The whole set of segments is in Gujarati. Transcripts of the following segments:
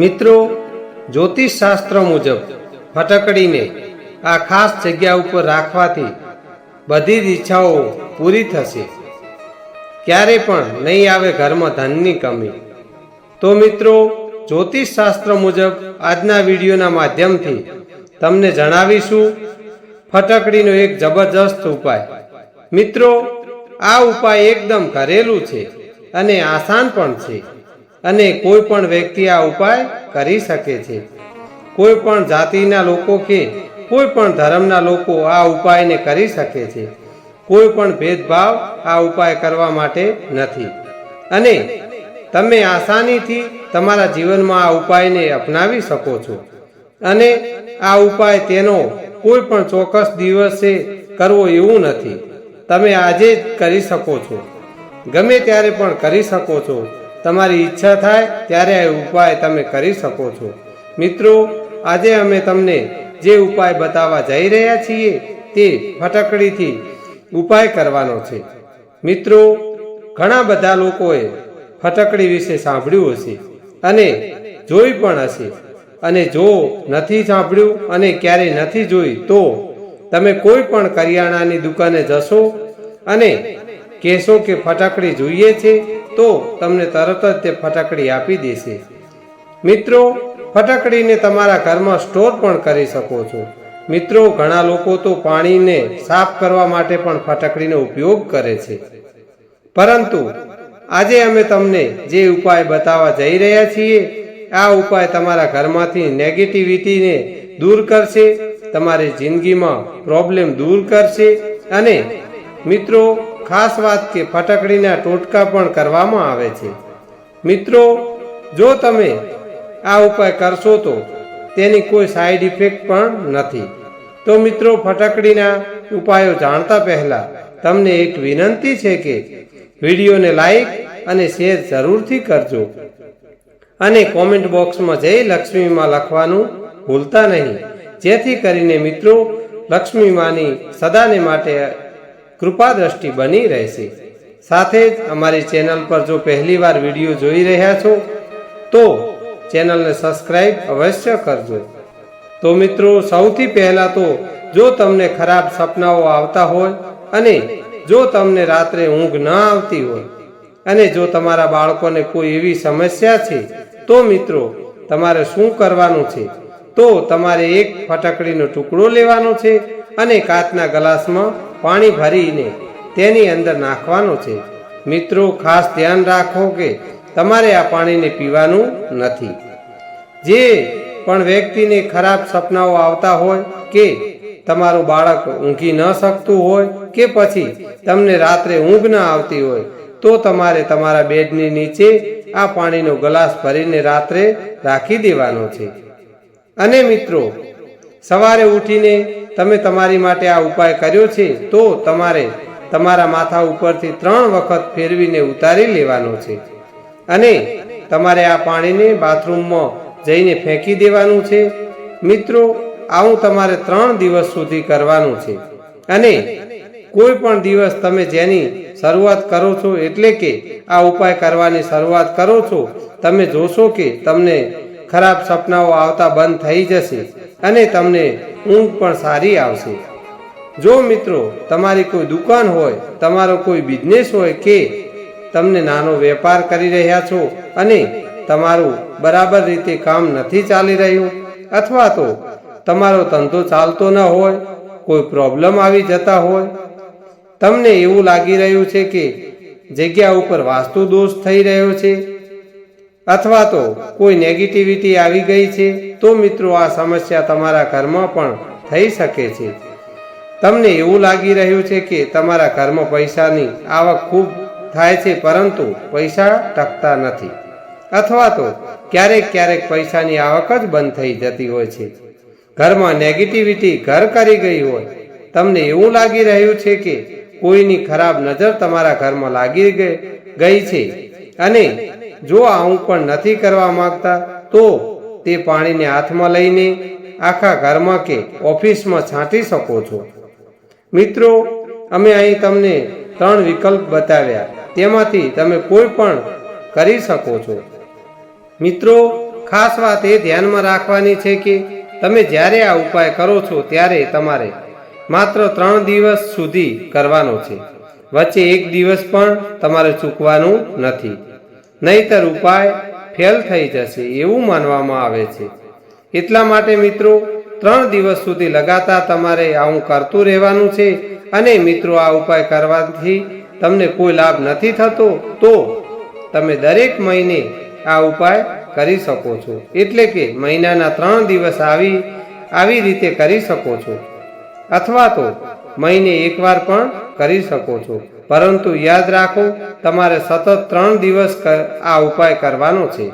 મિત્રો જ્યોતિષ શાસ્ત્ર મુજબ ફટકડીને આ ખાસ જગ્યા ઉપર રાખવાથી બધી જ ઈચ્છાઓ પૂરી થશે. ક્યારે પણ નહીં આવે ઘરમાં ધનની કમી. તો મિત્રો જ્યોતિષ શાસ્ત્ર મુજબ આજના વિડીયોના માધ્યમથી તમને જણાવીશું ફટકડીનો એક જબરજસ્ત ઉપાય. મિત્રો, આ ઉપાય એકદમ ઘરેલું છે અને આસાન પણ છે. અને કોઈ પણ વ્યક્તિ આ ઉપાય કરી શકે છે. કોઈ પણ જાતિના લોકો કે કોઈ પણ ધર્મના લોકો આ ઉપાયને કરી શકે છે. કોઈ પણ ભેદભાવ આ ઉપાય કરવા માટે નથી. અને તમે આસાનીથી તમારા જીવનમાં આ ઉપાયને અપનાવી શકો છો. અને આ ઉપાય તેનો કોઈ પણ ચોક્કસ દિવસે કરવો એવું નથી. તમે આજે જ કરી શકો છો. ગમે ત્યારે પણ કરી શકો છો. તમારી ઈચ્છા થાય ત્યારે આ ઉપાય તમે કરી શકો છો. મિત્રો, આજે અમે તમને જે ઉપાય બતાવવા જઈ રહ્યા છીએ તે ફટકડીથી ઉપાય કરવાનો છે. મિત્રો, ઘણા બધા લોકોએ ફટકડી વિશે સાંભળ્યું હશે અને જોઈ પણ હશે. અને જો નથી સાંભળ્યું અને ક્યારેય નથી જોઈ તો તમે કોઈ પણ કરિયાણાની દુકાને જશો અને કહેશો કે ફટાકડી જોઈએ છે, તો તમને તરત જ તે ફટાકડી આપી દેશે. મિત્રો, ફટાકડીને તમારા ઘરમાં સ્ટોર પણ કરી શકો છો. મિત્રો, ઘણા લોકો તો પાણીને સાફ કરવા માટે પણ ફટાકડીનો ઉપયોગ કરે છે. પરંતુ, આજે અમે તમને જે ઉપાય બતાવવા જઈ રહ્યા છીએ, આ ઉપાય તમારા ઘરમાંથી નેગેટિવિટીને દૂર કરશે, તમારી જિંદગીમાં પ્રોબ્લેમ દૂર કરશે અને મિત્રો ખાસ વાત કે ફટકડીના ટોટકા પણ કરવામાં આવે છે. મિત્રો, જો તમે આ ઉપાય કરશો તો તેની કોઈ સાઈડ ઇફેક્ટ પણ નથી. તો મિત્રો, ફટકડીના ઉપાયો જાણતા પહેલા તમને એક વિનંતી છે કે વિડીયોને લાઈક અને શેર જરૂરથી કરજો. અને કોમેન્ટ બોક્સમાં જય લક્ષ્મીમાં લખવાનું ભૂલતા નહીં. જેથી કરીને મિત્રો, લક્ષ્મી માની સદાને માટે કૃપા દ્રષ્ટિ બની રહેશે. સાથે જ અમારી ચેનલ પર જો પહેલીવાર વીડિયો જોઈ રહ્યા છો, તો ચેનલને સબસ્ક્રાઈબ અવશ્ય કરજો. તો મિત્રો, સૌથી પહેલાં તો જો તમને ખરાબ સપનાઓ આવતા હોય અને જો તમને રાત્રે ઊંઘ ન આવતી હોય અને જો તમારા બાળકોને કોઈ એવી સમસ્યા છે, તો મિત્રો, તમારે શું કરવાનું છે? તો તમારે એક ફટકડીનો ટુકડો લેવાનો છે અને કાચના ગ્લાસમાં પાણી ભરીને તેની અંદર નાખવાનો છે. મિત્રો, ખાસ ધ્યાન રાખો કે તમારે આ પાણીને પીવાનું નથી. જે પણ વ્યક્તિને ખરાબ સપનાઓ આવતા હોય કે તમારું બાળક ઊંઘી ન શકતું હોય કે પછી તમને રાત્રે ઊંઘ ન આવતી હોય, તો તમારે તમારા બેડની નીચે આ પાણીનો ગ્લાસ ભરીને રાત્રે રાખી દેવાનો છે. અને મિત્રો, સવારે ઉઠીને તમે તમારી માટે આ ઉપાય કર્યો છે, તો તમારે તમારા માથા ઉપરથી ત્રણ વખત ફેરવીને ઉતારી લેવાનો છે. અને તમારે આ પાણીને બાથરૂમમાં જઈને ફેંકી દેવાનું છે. મિત્રો, આવું તમારે ત્રણ દિવસ સુધી કરવાનું છે. અને કોઈ પણ દિવસ તમે જેની શરૂઆત કરો છો, એટલે કે આ ઉપાય કરવાની શરૂઆત કરો છો, તમે જોશો કે તમને ખરાબ સપનાઓ આવતા બંધ થઈ જશે. અને તમને ઊંઘ પણ સારી આવશે. જો મિત્રો, તમારી કોઈ દુકાન હોય, તમારો કોઈ બિઝનેસ હોય કે તમને નાનો વેપાર કરી રહ્યા છો અને તમારું બરાબર રીતે કામ નથી ચાલી રહ્યું, અથવા તો તમારો ધંધો ચાલતો ન હોય, કોઈ પ્રોબ્લેમ આવી જતા હોય, તમને એવું લાગી રહ્યું છે કે જગ્યા ઉપર વાસ્તુ દોષ થઈ રહ્યો છે અથવા તો કોઈ નેગેટિવિટી આવી ગઈ છે, તો મિત્રો આ સમસ્યા તમારા ઘરમાં પણ થઈ શકે છે. તમને એવું લાગી રહ્યું છે કે તમારા ઘરમાં પૈસાની આવક ખૂબ થાય છે, પરંતુ પૈસા ટકતા નથી. અથવા તો ક્યારેક ક્યારેક પૈસાની આવક જ બંધ થઈ જતી હોય છે. ઘરમાં નેગેટિવિટી ઘર કરી ગઈ હોય. તમને એવું લાગી રહ્યું છે કે કોઈની ખરાબ નજર તમારા ઘરમાં લાગી ગઈ છે. અને જો આવું પણ નથી કરવા માંગતા, તો તે પાણીને હાથમાં લઈને આખા ઘરમાં કે ઓફિસમાં છાંટી શકો છો. મિત્રો, અમે અહીં તમને ત્રણ વિકલ્પ બતાવ્યા. તેમાંથી તમે કોઈ પણ કરી શકો છો. મિત્રો, ખાસ વાત એ ધ્યાનમાં રાખવાની છે કે તમે જ્યારે આ ઉપાય કરો છો ત્યારે તમારે માત્ર ત્રણ દિવસ સુધી કરવાનો છે. વચ્ચે એક દિવસ પણ તમારે ચૂકવાનું નથી. નહીતર ઉપાય ફેલ થઈ જશે એવું માનવામાં આવે છે. એટલા માટે મિત્રો, ત્રણ દિવસ સુધી લગાતાર તમારે આવું કરતું રહેવાનું છે અને મિત્રો, આ ઉપાય કરવાથી તમને કોઈ લાભ નથી થતો, તો તમે દરેક મહિને આ ઉપાય કરી શકો છો. એટલે કે મહિનાના ત્રણ દિવસ આવી આવી રીતે કરી શકો છો. અથવા તો મહિને એકવાર પણ કરી શકો છો. પરંતુ યાદ રાખો, તમારે સતત ત્રણ દિવસ આ ઉપાય કરવાનો છે.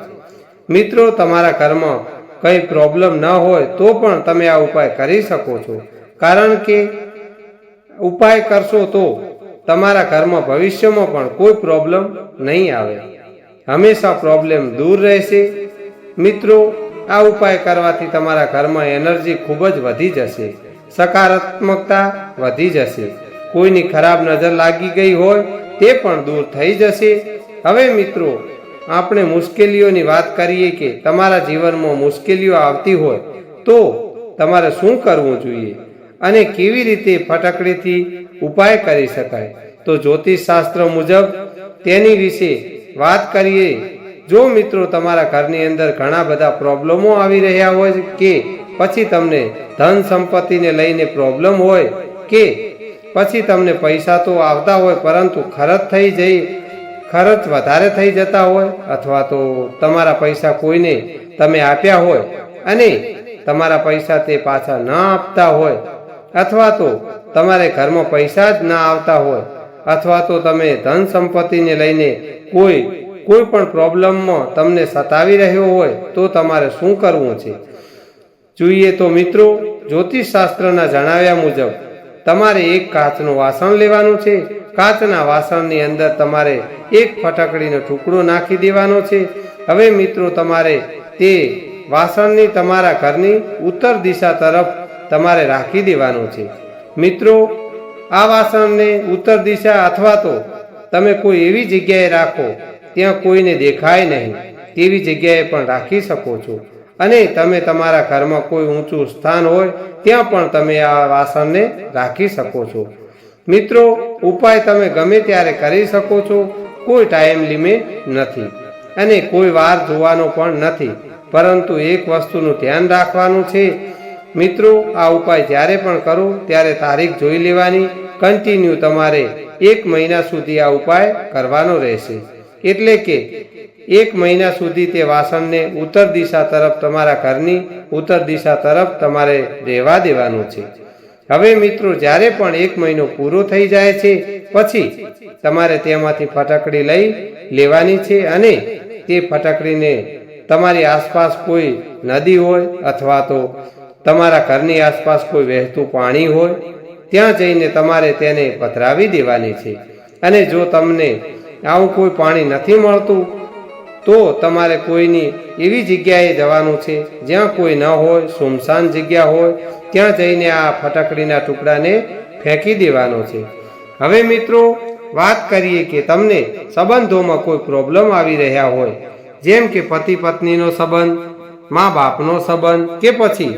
મિત્રો, તમારા ઘરમાં કંઈ પ્રોબ્લેમ ન હોય તો પણ તમે આ ઉપાય કરી શકો છો. કારણ કે ઉપાય કરશો તો તમારા ઘરમાં ભવિષ્યમાં પણ કોઈ પ્રોબ્લેમ નહીં આવે. હંમેશા પ્રોબ્લેમ દૂર રહેશે. મિત્રો, આ ઉપાય કરવાથી તમારા ઘરમાં એનર્જી ખૂબ જ વધી જશે. સકારાત્મકતા વધી જશે. કોઈની ખરાબ નજર લાગી ગઈ હોય તે પણ દૂર થઈ જશે. હવે મિત્રો, આપણે મુશ્કેલીઓની વાત કરીએ કે તમારા જીવનમાં મુશ્કેલીઓ આવતી હોય તો તમારે શું કરવું જોઈએ અને કેવી રીતે ફટકડીથી ઉપાય કરી શકાય? તો જ્યોતિષ શાસ્ત્ર મુજબ તેની વિશે વાત કરીએ. જો મિત્રો, તમારા ઘરની અંદર ઘણા બધા પ્રોબ્લેમો આવી રહ્યા હોય કે પછી તમને ધન સંપત્તિને લઈને પ્રોબ્લેમ હોય કે પછી તમને પૈસા તો આવતા હોય, પરંતુ ખર્ચ થઈ જઈ, ખર્ચ વધારે થઈ જતા હોય, અથવા તો તમારા પૈસા કોઈને તમે આપ્યા હોય અને તમારા પૈસા તે પાછા ન આપતા હોય, અથવા તો તમારે ઘરમાં પૈસા જ ના આવતા હોય, અથવા તો તમે ધન સંપત્તિને લઈને કોઈ કોઈ પણ પ્રોબ્લેમમાં તમને સતાવી રહ્યો હોય, તો તમારે શું કરવું છે? જોઈએ તો મિત્રો, જ્યોતિષ શાસ્ત્રના જણાવ્યા મુજબ તમારે એક કાચનું વાસણ લેવાનું છે. કાચના વાસણની અંદર તમારે એક ફટકડીનો ટુકડો નાખી દેવાનો છે. હવે મિત્રો, તમારે તે વાસણની તમારા ઘરની ઉત્તર દિશા તરફ તમારે રાખી દેવાનું છે. મિત્રો, આ વાસણને ઉત્તર દિશા અથવા તો તમે કોઈ એવી જગ્યાએ રાખો, ત્યાં કોઈને દેખાય નહીં. તેવી જગ્યાએ પણ રાખી શકો છો. અને તમે તમારા ઘરમાં કોઈ ઊંચું સ્થાન હોય, ત્યાં પણ તમે આ વાસણને રાખી શકો છો. મિત્રો, ઉપાય તમે ગમે ત્યારે કરી શકો છો, કોઈ ટાઈમ લિમિટ નથી અને કોઈ વાર જોવાનો પણ નથી. પરંતુ એક વસ્તુનું ધ્યાન રાખવાનું છે. મિત્રો, આ ઉપાય જ્યારે પણ કરો, ત્યારે તારીખ જોઈ લેવાની. કન્ટિન્યુ તમારે એક મહિના સુધી આ ઉપાય કરવાનો રહેશે. એટલે કે એક મહિના સુધી તે વાસણને ઉત્તર દિશા તરફ તમારા ઘરની ઉત્તર દિશા તરફ તમારે રહેવા દેવાનું છે. હવે મિત્રો, જ્યારે પણ એક મહિનો પૂરો થઈ જાય છે, પછી તમારે તેમાંથી ફટકડી લઈ લેવાની છે અને તે ફટકડીને તમારી આસપાસ કોઈ નદી હોય અથવા તો તમારા ઘરની આસપાસ કોઈ વહેતું પાણી હોય, ત્યાં જઈને તમારે તેને પધરાવી દેવાની છે. અને જો તમને આવું કોઈ પાણી નથી મળતું તો તમારે કોઈની એવી જગ્યાએ જવાનું છે જ્યાં કોઈ ન હોય, સુમસાન જગ્યા હોય, ત્યાં જઈને આ ફટકડીના ટુકડાને ફેંકી દેવાનો છે. હવે મિત્રો, વાત કરીએ કે તમને સંબંધોમાં કોઈ પ્રોબ્લેમ આવી રહ્યા હોય, જેમ કે પતિ પત્નીનો સંબંધ, મા બાપનો સંબંધ કે પછી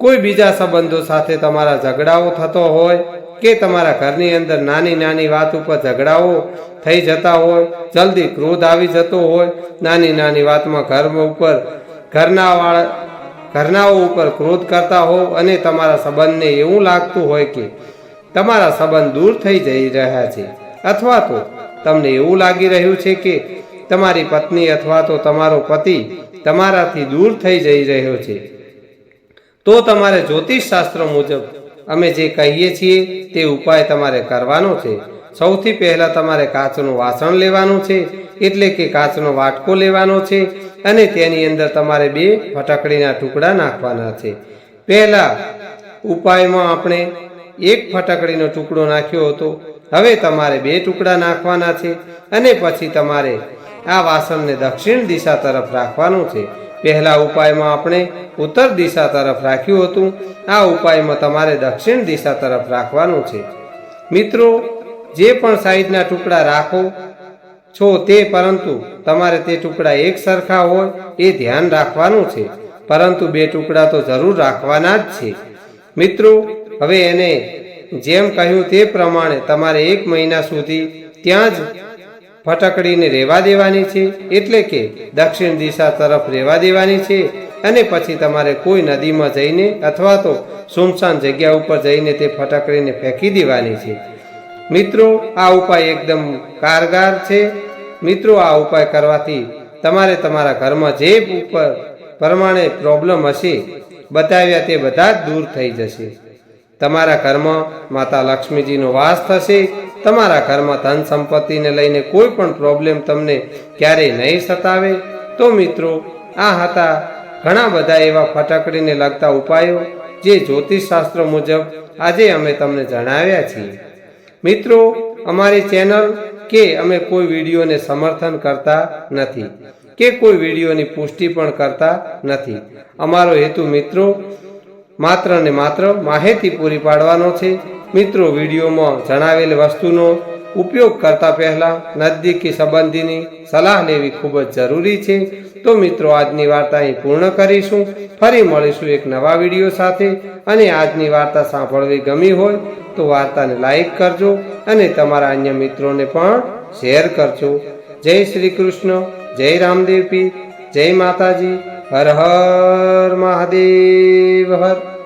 કોઈ બીજા સંબંધો સાથે તમારા ઝઘડાઓ થતો હોય કે તમારા ઘરની અંદર નાની નાની વાત ઉપર ઝઘડાઓ થઈ જતા હોય, જલ્દી ક્રોધ આવી જતો હોય, નાની નાની વાતમાં ઘર ઉપર, ઘરના વાળા, ઘરનાઓ ઉપર ક્રોધ કરતા હો અને તમારા સંબંધને એવું લાગતું હોય કે તમારા સંબંધ દૂર થઈ જઈ રહ્યા છે. અથવા તો તમને એવું લાગી રહ્યું છે કે તમારી પત્ની અથવા તો તમારો પતિ તમારાથી દૂર થઈ જઈ રહ્યો છે. તો તમારે જ્યોતિષ શાસ્ત્ર મુજબ અમે જે કહીએ છીએ તે ઉપાય તમારે કરવાનો છે. સૌથી પહેલા તમારે કાચનું વાસણ લેવાનું છે, એટલે કે કાચનો વાટકો લેવાનો છે, અને તેની અંદર તમારે બે ફટકડીના ટુકડા નાખવાના છે. પહેલા ઉપાયમાં આપણે એક ફટકડીનો ટુકડો નાખ્યો હતો. હવે તમારે બે ટુકડા નાખવાના છે, અને પછી તમારે આ વાસણને દક્ષિણ દિશા તરફ રાખવાનું છે. પહેલા ઉપાયમાં આપણે ઉત્તર દિશા તરફ રાખ્યું હતું. આ ઉપાયમાં તમારે દક્ષિણ દિશા તરફ રાખવાનું છે. મિત્રો, જે પણ સાઈડના ટુકડા રાખો છો તે પરંતુ તમારે તે ટુકડા એક સરખા હોય એ ધ્યાન રાખવાનું છે. પરંતુ બે ટુકડા તો જરૂર રાખવાના જ છે. મિત્રો, હવે એને જેમ કહ્યું તે પ્રમાણે તમારે એક મહિના સુધી ત્યાં જ ફટકડીને રહેવા દેવાની છે, એટલે કે દક્ષિણ દિશા તરફ રહેવા દેવાની છે અને પછી તમારે કોઈ નદીમાં જઈને અથવા તો સુમસાન જગ્યા ઉપર જઈને તે ફટકડીને ફેંકી દેવાની છે. મિત્રો, આ ઉપાય એકદમ કારગર છે. મિત્રો, આ ઉપાય કરવાથી તમારે તમારા ઘરમાં જે ઉપર પ્રમાણે પ્રોબ્લેમ હશે, બતાવ્યા તે બધા જ દૂર થઈ જશે. તમારા ઘરમાં માતા લક્ષ્મીજીનો વાસ થશે તમારા ઘરમાં ધન સંપત્તિને લઈને કોઈ પણ પ્રોબ્લેમ તમને ક્યારેય નહીં સતાવે, તો મિત્રો, આ હતા ઘણા બધા એવા ફટાકડીને લગતા ઉપાયો જે જ્યોતિષ શાસ્ત્ર મુજબ આજે અમે તમને જણાવ્યા છીએ. મિત્રો, અમારી ચેનલ કે અમે કોઈ વિડીયોને સમર્થન કરતા નથી, કે કોઈ વિડીયોની પુષ્ટિ પણ કરતા નથી. અમારો હેતુ મિત્રો, માત્ર ને માત્ર માહિતી પૂરી પાડવાનો છે. મિત્રો વિડીયોમાં જણાવેલ વસ્તુનો ઉપયોગ કરતા પહેલા નજદીકી સંબંધીની સલાહ લેવી ખૂબ જ જરૂરી છે. તો મિત્રો, આજની વાર્તા અહીં પૂર્ણ કરીશું. ફરી મળીશું એક નવા વીડિયો સાથે. અને આજની વાર્તા સાંભળવી ગમી હોય તો વાર્તાને લાઈક કરજો અને તમારા અન્ય મિત્રોને પણ શેર કરજો. જય શ્રી કૃષ્ણ. જય રામદેવપી જય માતાજી. હર હર મહાદેવ. હર.